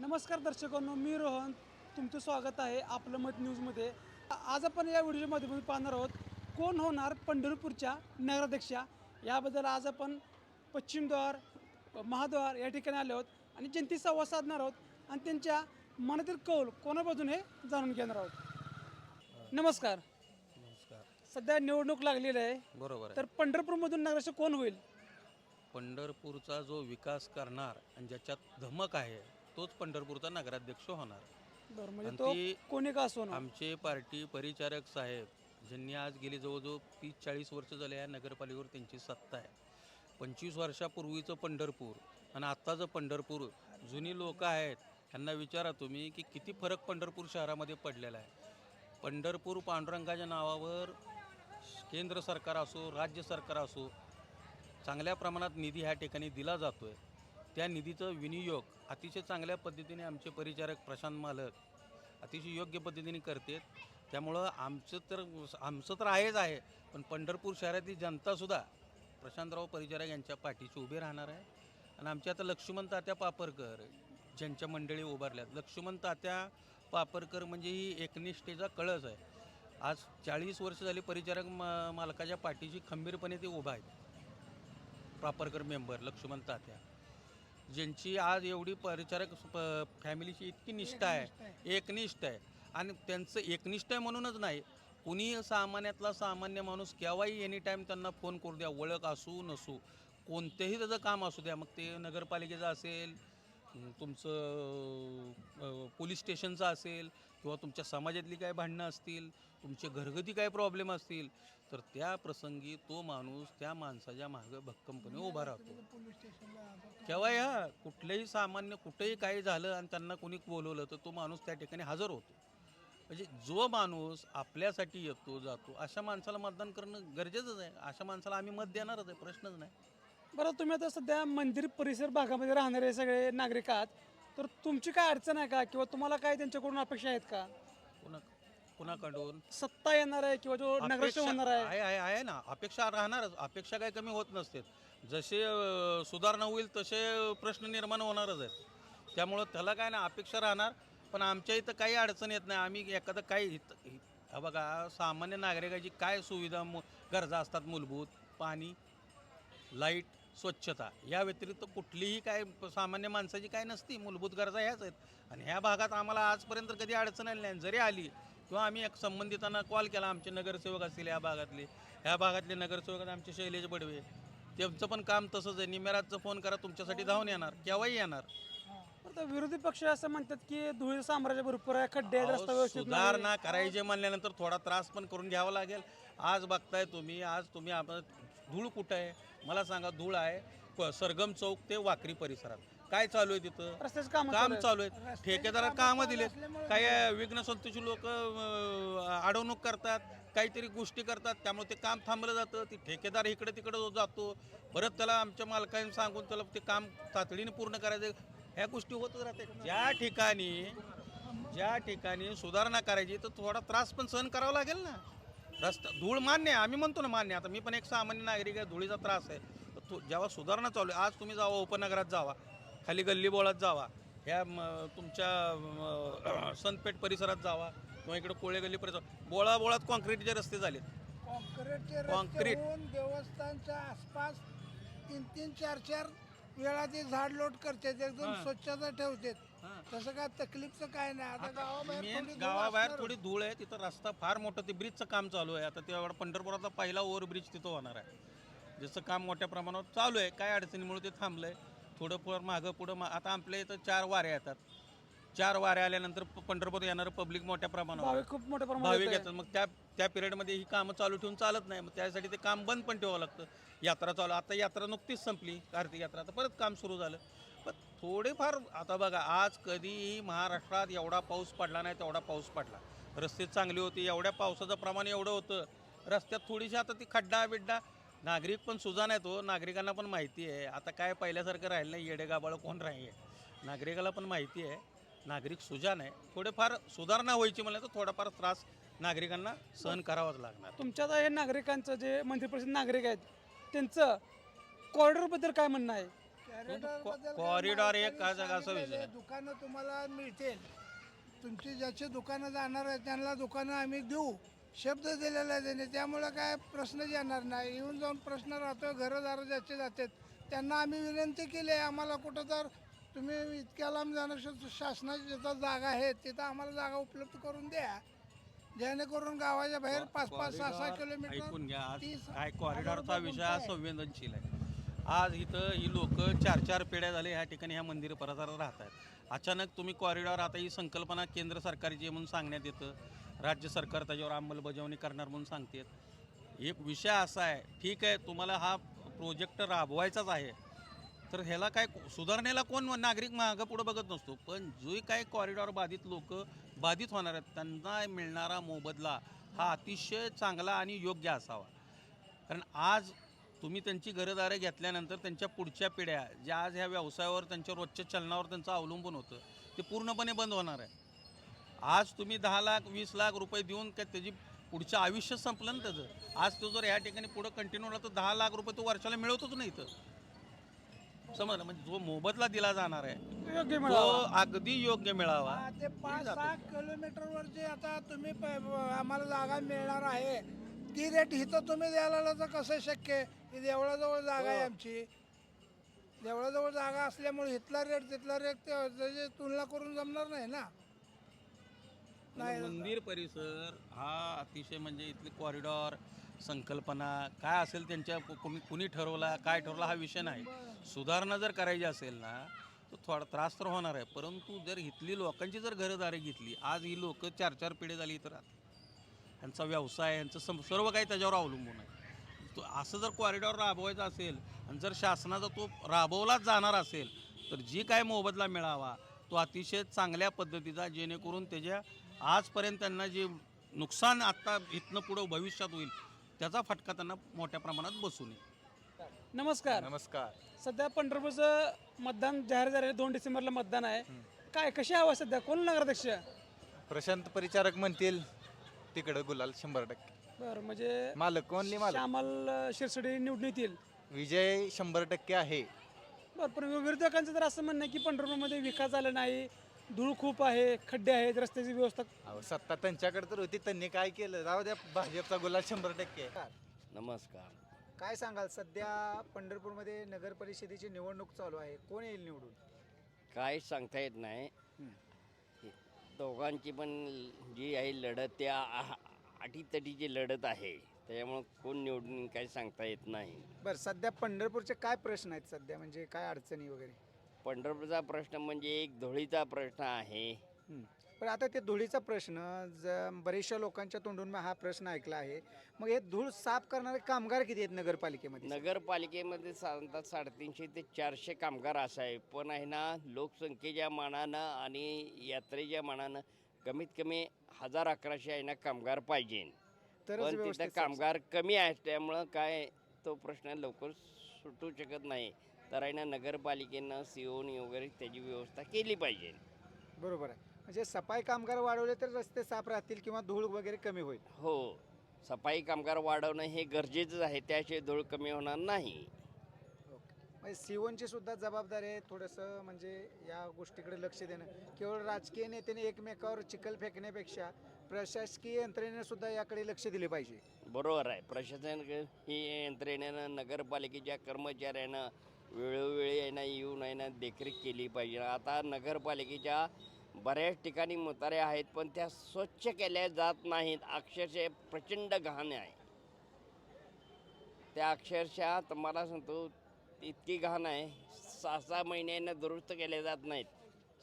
नमस्कार दर्शकांनो मी रोहन. तुमचं स्वागत आहे आपलं मत न्यूजमध्ये. आज आपण या व्हिडिओच्या माध्यमातून पाहणार आहोत कोण होणार पंढरपूरच्या नगराध्यक्षा? याबद्दल आज आपण पश्चिमद्वार महाद्वार या ठिकाणी आलो आहोत आणि जनते संवाद साधणार आहोत आणि त्यांच्या मनातील कौल कोणापासून हे जाणून घेणार आहोत. नमस्कार. नमस्कार. सध्या निवडणूक लागलेली आहे. बरोबर तर पंढरपूरमधून नगराध्यक्ष कोण होईल? पंढरपूरचा जो विकास करणार आणि ज्याच्यात धमक आहे तोच पंढरपूरचा नगराध्यक्ष होणार. बरं म्हणजे आणि तो ती कोणी का असो ना? आमचे पार्टी परिचारक साहेब ज्यांनी आज गेली जवळजवळ तीस चाळीस वर्ष झाले या नगरपालिकेवर त्यांची सत्ता आहे. पंचवीस वर्षापूर्वीचं पंढरपूर आणि आत्ताचं पंढरपूर जुनी लोक आहेत त्यांना विचारा तुम्ही की किती फरक पंढरपूर शहरामध्ये पडलेला आहे. पंढरपूर पांडुरंगाच्या नावावर केंद्र सरकार असो राज्य सरकार असो चांगल्या प्रमाणात निधी ह्या ठिकाणी दिला जातो आहे त्या निधीचं विनियोग अतिशय चांगल्या पद्धतीने आमचे परिचारक प्रशांत मालक अतिशय योग्य पद्धतीने करतात त्यामुळं आमचं तर आमचं तर आहेच आहे. पण पंढरपूर शहरातील जनतासुद्धा प्रशांतराव परिचारक यांच्या पाठीशी उभे राहणार आहे. आणि आमच्या आता लक्ष्मण तात्या पापरकर ज्यांच्या मंडळी उभारल्यात. लक्ष्मण तात्या पापरकर म्हणजे ही एकनिष्ठेचा कळस आहे. आज चाळीस वर्ष झाली परिचारक मा मालकाच्या पाठीशी खंबीरपणे ते उभा आहेत. पापरकर मेंबर लक्ष्मण तात्या. ज्यांची आज एवढी परिचारक प- फॅमिलीची इतकी निष्ठा आहे एकनिष्ठ आहे. आणि त्यांचं एकनिष्ठ आहे म्हणूनच नाही कुणी सामान्यातला सामान्य माणूस केव्हाही एनी टाईम त्यांना फोन करू द्या ओळख असू नसू कोणतेही त्याचं काम असू द्या मग ते नगरपालिकेचं असेल तुमचं पोलीस स्टेशनचं असेल किंवा तुमच्या समाजातली काय भांडणं असतील तुमचे घरगती काय प्रॉब्लेम असतील तर त्या प्रसंगी तो माणूस त्या माणसाच्या मागं भक्कमपणे उभा राहतो. केव्हा या? कुठलंही सामान्य कुठेही काही झालं आणि त्यांना कोणी बोलवलं तर तो माणूस त्या ठिकाणी हजर होतो. म्हणजे जो माणूस आपल्यासाठी येतो जातो अशा माणसाला मतदान करणं गरजेचंच आहे. अशा माणसाला आम्ही मत देणारच आहे प्रश्नच नाही. बरं तुम्ही आता सध्या मंदिर परिसर भागामध्ये राहणारे सगळे नागरिक आहात. तर तुमची काय अडचण आहे का? किंवा तुम्हाला काय त्यांच्याकडून अपेक्षा आहेत का? कुणाकडून? सत्ता येणार आहे किंवा जो नगराध्यक्ष होणार आहे? आहे आहे आहे ना. अपेक्षा राहणारच. अपेक्षा काही कमी होत नसते जसे अं, सुधारणा होईल तसे प्रश्न निर्माण होणारच आहेत. त्यामुळं त्याला काय ना अपेक्षा राहणार. पण आमच्या इथं काही अडचण येत नाही. आम्ही एखादं काही इथं इ- हा बघा सामान्य नागरिकाची काय सुविधा मु गरजा असतात मूलभूत? पाणी लाइट स्वच्छता. या व्यतिरिक्त कुठलीही काय प- सामान्य माणसाची काय नसती. मूलभूत गरजा ह्याच आहेत. आणि ह्या भागात आम्हाला आजपर्यंत कधी अडचण आली नाही. जरी आली किंवा आम्ही एक संबंधितांना कॉल केला आमचे नगरसेवक असतील या भागातले. ह्या भागातले नगरसेवक आमचे शैलेश बडवे. त्यांचं पण काम तसंच आहे. निमेराजचं फोन करा तुमच्यासाठी धावून येणार. केव्हाही येणार. आता विरोधी पक्ष असं म्हणतात की धुळे साम्राज्य भरपूर आहे खड्डे आहेत, रस्ता अहो, व्यवस्थित नाही. सुधारणा करायचे म्हणल्यानंतर थोडा त्रास पण करून घ्यावा लागेल. आज बघताय तुम्ही आज तुम्ही आपण धूळ कुठं आहे? मला सांगा धूळ आहे. प- सरगम चौक ते वाकरी परिसरात. काय चालू आहे तिथं? रस्त्याचं काम काम चालू आहेत. ठेकेदारात कामं दिलेत. काही विघ्न संतोषी लोक अडवणूक करतात. काहीतरी गोष्टी करतात. त्यामुळे ते काम थांबलं जातं. ती ठेकेदार इकडे तिकडे जातो. परत त्याला आमच्या मालकाने सांगून त्याला ते काम तातडीने पूर्ण करायचं. ह्या गोष्टी होतच राहतात. ज्या ठिकाणी ज्या ठिकाणी सुधारणा करायची तर थोडा त्रास पण सहन करावा लागेल ना. रस्ता धूळ मान्य आहे. आम्ही म्हणतो ना मान्य आहे. आता मी पण एक सामान्य नागरिक आहे. धुळीचा त्रास आहे. जेव्हा सुधारणा चालू आहे आज तुम्ही जावा उपनगरात जावा खाली गल्ली बोळात जावा ह्या तुमच्या म, संतपेठ परिसरात जावा किंवा इकडे कोळे गल्ली परिसरात बोळा बोळात कॉन्क्रीटचे रस्ते झालेत. कॉन्क्रीटचे कॉन्क्रीट. देवस्थानच्या आसपास तीन तीन चार चार वेळा ते झाड लोट करतात एकदम स्वच्छता ठेवतात. तसं काय तकलीफचं काय नाही. आता गावाबाहेर मेन थोडी धूळ गावाबाहेर. थोडी धूळ आहे तिथं रस्ता फार मोठं ते ब्रिजचं काम चालू आहे. आता तेवढा पंढरपुरातला पहिला ओव्हरब्रिज तिथं होणार आहे. ज्याचं काम मोठ्या प्रमाणावर चालू आहे काय अडचणीमुळे ते थांबलं आहे थोडं पुढं मागं पुढं मा आता आपल्या इथं चार वाऱ्या येतात. चार वाऱ्या आल्यानंतर प- पंढरपूर येणारं पब्लिक मोठ्या प्रमाणावर. भाविक खूप मोठ्या प्रमाणात भाविक. येतात. मग त्या त्या पिरियडमध्ये ही कामं चालू ठेवून चालत नाही. मग त्यासाठी ते काम बंद पण ठेवावं लागतं. यात्रा चालू आता यात्रा नुकतीच संपली कार्तिक यात्रा. आता परत काम सुरू झालं. पण थोडेफार आता बघा आज कधीही महाराष्ट्रात एवढा पाऊस पडला नाही तेवढा पाऊस पडला. रस्ते चांगली होती एवढ्या पावसाचं प्रमाण एवढं होतं. रस्त्यात थोडीशी आता ती खड्डा बिड्डा नागरिक पण सुजान आहेत हो. नागरिकांना पण माहिती आहे. आता काय पहिल्यासारखं राहिलं नाही. येडेगाबाळ कोण राही आहे नागरिकाला पण माहिती आहे. नागरिक सुजान आहे. थोडेफार सुधारणा व्हायची म्हणलं तर थोडाफार त्रास नागरिकांना सहन करावाच लागणार. तुमच्या हे नागरिकांचं जे मंदिर परिषद नागरिक आहेत त्यांचं कॉरिडॉरबद्दल काय म्हणणं आहे? कॉरिडॉर काय एक असा- असा विषय आहे. आहे. दुकानं तुम्हाला मिळतील. तुमची ज्याची दुकानं जाणार आहेत त्यांना दुकानं आम्ही देऊ. शब्द दिलेला आहे त्याने. त्यामुळे काय प्रश्नच येणार नाही. येऊन जाऊन प्रश्न राहतो घरदार ज्याचे जातात. त्यांना आम्ही विनंती केली आहे आम्हाला कुठं तर तुम्ही इतक्या लांब जाणं श- शासनाची जिथं जागा आहे तिथं आम्हाला जागा उपलब्ध करून द्या. जेणेकरून गावाच्या बाहेर पाच पाच सहा सहा किलोमीटर ऐकून घ्या. आज तीस काय कॉरिडॉरचा विषय हा. संवेदनशील आहे. आज इथं ही लोक चार चार पिढ्या झाले ह्या ठिकाणी ह्या मंदिर परिसरात राहत आहेत अचानक तुम्ही कॉरिडॉर आता ही संकल्पना केंद्र सरकारची आहे म्हणून सांगण्यात येतं. राज्य सरकार त्याच्यावर अंमलबजावणी करणार म्हणून सांगतेत. एक विषय असा आहे ठीक आहे तुम्हाला हा प्रोजेक्ट राबवायचाच आहे तर ह्याला काय सुधारणेला कोण नागरिक मागं पुढं बघत नसतो. पण जो काही कॉरिडॉर बाधित लोक बाधित होणार आहेत त्यांना मिळणारा मोबदला हा अतिशय चांगला आणि योग्य असावा. कारण आज तुम्ही त्यांची घरदारे घेतल्यानंतर त्यांच्या पुढच्या पिढ्या ज्या आज ह्या व्यवसायावर त्यांच्या रोजच्या चलनावर त्यांचं अवलंबून होतं ते पूर्णपणे बंद होणार आहे. आज तुम्ही दहा लाख वीस लाख रुपये देऊन काय त्याची पुढचं आयुष्य संपलं ना त्याचं? आज तो जर ह्या ठिकाणी पुढं कंटिन्यू राहिला तर दहा लाख रुपये तो वर्षाला मिळवतोच नाही तर समजलं? म्हणजे जो मोबदला दिला जाणार आहे योग्य तो मिळावा. अगदी योग्य मिळावा. हा, ते पाच सहा किलोमीटरवर जे आता तुम्ही प- आम्हाला जागा मिळणार आहे ती रेट इथं तुम्ही द्यायला लागला तर कसं शक्य आहे? ही देवळाजवळ जागा आहे आमची. देवळाजवळ जागा असल्यामुळे इथला रेट तिथला रेट त्याची तुलना करून जमणार नाही ना? नाही मंदिर परिसर हा अतिशय म्हणजे इथली कॉरिडॉर संकल्पना काय असेल त्यांच्या कुणी कुणी ठरवला काय ठरवला हा विषय नाही. सुधारणा जर करायची असेल ना तर थोडा त्रास तर होणार आहे. परंतु जर इथली लोकांची जर घरदारी घेतली आज ही लोक चार चार पिढी झाली इथं राहतात. यांचा व्यवसाय यांचं सम सर्व काही त्याच्यावर अवलंबून आहे. तो असं जर कॉरिडॉर राबवायचा असेल आणि जर शासनाचा तो राबवलाच जाणार असेल तर जी काय मोबदला मिळावा तो अतिशय चांगल्या पद्धतीचा जेणेकरून त्याच्या आजपर्यंत त्यांना जे नुकसान आत्ता इथनं पुढं भविष्यात होईल त्याचा फटका त्यांना मोठ्या प्रमाणात बसू नये. नमस्कार. नमस्कार. सध्या पंढरपूरचं मतदान जाहीर झालं आहे दोन डिसेंबरला मतदान आहे. काय कशी हवा सध्या? कोण नगराध्यक्ष? प्रशांत परिचारक म्हणतील तिकडं गुलाल शंभर टक्के. बरं म्हणजे मालक कोणली मालक. श्यामल शिरसडे निवडून येतील. विजय शंभर टक्के आहे. बरं पण विरोधकांचं तर असं म्हणणं आहे की पंढरपूरमध्ये विकास झाला नाही धूळ खूप आहे खड्डे आहेत रस्त्याची व्यवस्था अहो सत्ता त्यांच्याकडे तर होती त्यांनी काय केलं? राहू द्या भाजपचा गुलाल शंभर टक्के. नमस्कार. काय सांगाल सध्या पंढरपूरमध्ये नगर परिषदेची निवडणूक चालू आहे. कोण येईल निवडून? काय सांगता येत नाही. दोघांची पण जी आहे लढत त्या आ- अटीतटीची लढत आहे. त्याच्यामुळं कोण निवडून काय सांगता येत नाही. बरं सध्या पंढरपूरचे काय प्रश्न आहेत सध्या? म्हणजे काय अडचणी वगैरे? पंढरपूरचा प्रश्न म्हणजे एक धुळीचा प्रश्न आहे. हं. पण आता ते धुळीचा प्रश्न ज बरेचशा लोकांच्या तोंडून मी हा प्रश्न ऐकला आहे. मग हे धूळ साफ करणारे कामगार किती आहेत नगरपालिकेमध्ये? नगरपालिकेमध्ये साधारणतः साडेतीनशे ते चारशे कामगार असं आहे. पण आहे ना लोकसंख्येच्या मानानं आणि यात्रेच्या मानानं कमीत कमी हजार अकराशे आहे ना कामगार पाहिजे. तरच पण तिथं व्यवस्थित साफ- कामगार कमी आहेत त्यामुळं काय तो प्रश्न लवकर सुटू शकत नाही. तर आहे ना नगरपालिकेनं सीओनी वगैरे त्याची व्यवस्था केली पाहिजे. बरोबर आहे. म्हणजे सफाई कामगार वाढवले तर रस्ते साफ राहतील किंवा धूळ वगैरे कमी होईल. हो सफाई कामगार वाढवणं हे गरजेचंच आहे त्याशिवाय धूळ कमी होणार नाही. म्हणजे सीओनची सुद्धा जबाबदारी आहे थोडंसं म्हणजे या गोष्टीकडे लक्ष देणं. केवळ राजकीय नेत्याने एकमेकावर चिखल फेकण्यापेक्षा प्रशासकीय यंत्रणेने सुद्धा याकडे लक्ष दिले पाहिजे. बरोबर आहे. प्रशासन ही यंत्रणेनं नगरपालिकेच्या कर्मचाऱ्यानं वेळोवेळी यांना येऊन आहे ना देखरेख केली पाहिजे. आता नगरपालिकेच्या बऱ्याच ठिकाणी मुतारे आहेत पण त्या स्वच्छ केल्या जात नाहीत. अक्षरशः प्रचंड घाण आहे. त्या अक्षरशः तुम्हाला सांगतो इतकी घाण आहे. सहा सहा महिन्यानं दुरुस्त केल्या जात नाहीत.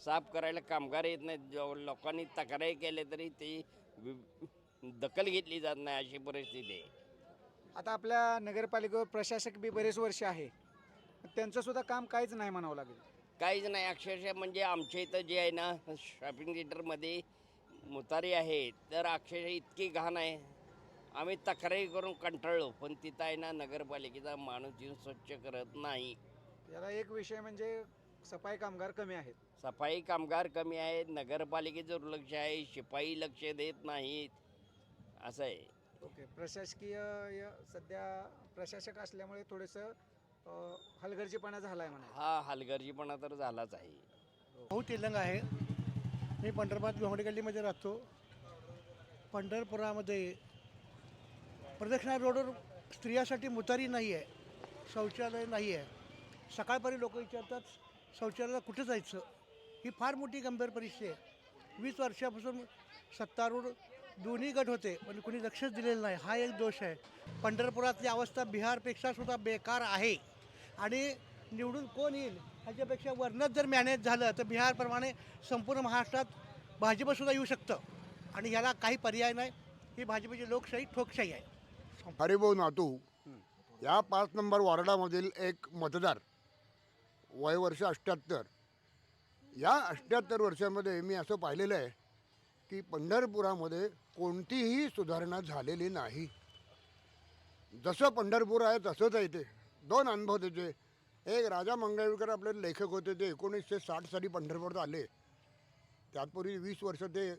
साफ करायला कामगार येत नाहीत. जो लोकांनी तक्रारी केल्या तरी ती दखल घेतली जात नाही अशी परिस्थिती आहे. आता आपल्या नगरपालिकेवर प्रशासक बी बरेच वर्ष आहे. त्यांचं सुद्धा काम काहीच नाही म्हणावं लागेल. काहीच नाही. अक्षरशः म्हणजे आमच्या इथं जे आहे ना शॉपिंग सेंटरमध्ये मुतारी आहे. तर अक्षरशः इतकी घाण आहे. आम्ही तक्रारी करून कंटाळलो पण तिथं आहे ना नगरपालिकेचा माणूस येऊन स्वच्छ करत नाही. याला एक विषय म्हणजे सफाई कामगार कमी आहेत. सफाई कामगार कमी आहेत नगरपालिकेचं दुर्लक्ष आहे शिपाई लक्ष देत नाहीत असं आहे. ओके प्रशासकीय य- सध्या प्रशासक असल्यामुळे थोडंसं अं, हलगर्जीपणा झालाय म्हणा हा हलगर्जीपणा तर झालाच आहे. भाऊ तेलंग आहे. मी पंढरपूरात गोंगडी गल्लीमध्ये राहतो. पंढरपुरामध्ये प्रदक्षिणा रोडवर स्त्रियासाठी मुतारी नाही आहे शौचालय नाही आहे. सकाळपर्यंत लोक विचारतात शौचालयाला कुठे जायचं? ही फार मोठी गंभीर परिस्थिती आहे. वीस वर्षापासून सत्तारूढ दोन्ही गट होते पण कुणी लक्षच दिलेलं नाही. हा एक दोष आहे. पंढरपुरातली अवस्था बिहारपेक्षा सुद्धा बेकार आहे. आणि निवडून कोण येईल ह्याच्यापेक्षा वरनच जर मॅनेज झालं तर बिहारप्रमाणे संपूर्ण महाराष्ट्रात भाजपसुद्धा येऊ शकतं. आणि ह्याला काही पर्याय नाही. ही भाजपची लोकशाही ठोकशाही आहे. हरिभाऊ नातू या पाच नंबर वॉर्डामधील एक मतदार वय वर्ष अठ्ठ्याहत्तर या अठ्ठ्याहत्तर वर्षामध्ये मी असं पाहिलेलं आहे की पंढरपुरामध्ये कोणतीही सुधारणा झालेली नाही. जसं पंढरपूर आहे तसंच आहे ते. दोन अनुभव त्याचे. एक राजा मंगळवेकर आपले लेखक होते ते एकोणीसशे साठ साली पंढरपूरात आले. त्यापूर्वी वीस वर्ष ते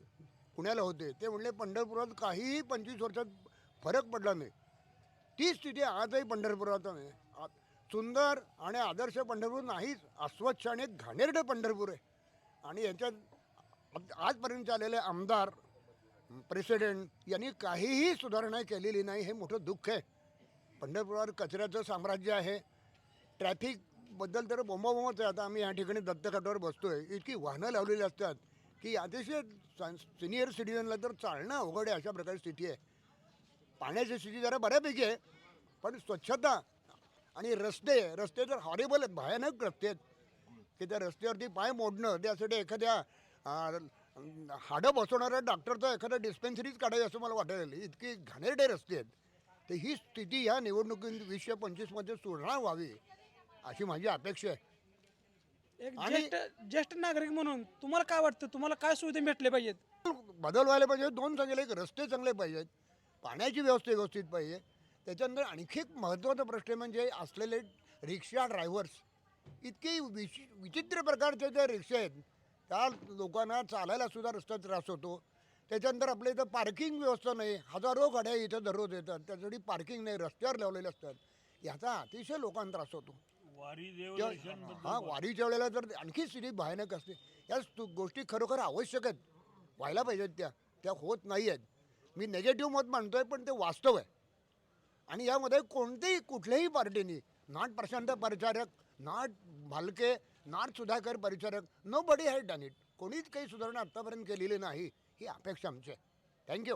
पुण्याला होते. ते म्हणले पंढरपुरात काहीही पंचवीस वर्षात फरक पडला नाही. ती स्थिती आजही पंढरपुरात नाही सुंदर आणि आदर्श पंढरपूर नाहीच अस्वच्छ आणि एक घाणेरडं पंढरपूर आहे. आणि याच्यात आजपर्यंत आलेले आमदार प्रेसिडेंट यांनी काहीही सुधारणा केलेली नाही हे मोठं दुःख आहे. पंढरपुरावर कचऱ्याचं साम्राज्य आहे. ट्रॅफिकबद्दल तर बोंबाबोंबच आहे. आता आम्ही या ठिकाणी दत्तकाटावर बसतो आहे इतकी वाहनं लावलेली असतात की अतिशय सिनियर सिटीजनला तर चालणं अवघड आहे अशा प्रकारची स्थिती आहे. पाण्याची स्थिती जरा बऱ्यापैकी आहे पण स्वच्छता आणि रस्ते रस्ते तर हॉरेबल आहेत भयानक रस्ते आहेत. की त्या रस्त्यावरती पाय मोडणं त्यासाठी एखाद्या हाडं बसवणाऱ्या डॉक्टरचं एखादं डिस्पेन्सरीच काढावी असं मला वाटायला इतकी घाणेरडे रस्ते आहेत. तर ही स्थिती ह्या निवडणुकीत वीसशे पंचवीसमध्ये सुधारणा व्हावी अशी माझी अपेक्षा आहे. एक ज्येष्ठ नागरिक म्हणून तुम्हाला काय वाटतं? तुम्हाला काय सुविधा भेटले पाहिजेत? बदल व्हायला पाहिजे दोन चांगले एक रस्ते चांगले पाहिजेत. पाण्याची व्यवस्था व्यवस्थित पाहिजे. त्याच्यानंतर आणखी एक महत्त्वाचा प्रश्न म्हणजे असलेले रिक्षा ड्रायव्हर्स इतके विच विचित्र प्रकारचे जे रिक्षा आहेत त्या लोकांना चालायला सुद्धा रस्त्यात त्रास होतो. त्याच्यानंतर आपल्या इथं पार्किंग व्यवस्था नाही हजारो गाड्या इथं दररोज येतात त्यासाठी पार्किंग नाही रस्त्यावर लावलेले असतात. याचा अतिशय लोकांना त्रास होतो. हा वारीच्या वेळेला तर आणखी स्थिती भयानक असते या गोष्टी खरोखर आवश्यक आहेत. व्हायला पाहिजेत त्या त्या होत नाही आहेत मी नेगेटिव्ह मत मानतोय पण ते वास्तव आहे. आणि यामध्ये कोणतेही कुठल्याही पार्टीनी नाट प्रशांत परिचारक नाट भालके नाट Sudhakar Paricharak nobody had done it कोणीच काही सुधारणा आत्तापर्यंत केलेली नाही. ही अपेक्षा आमची आहे. थँक्यू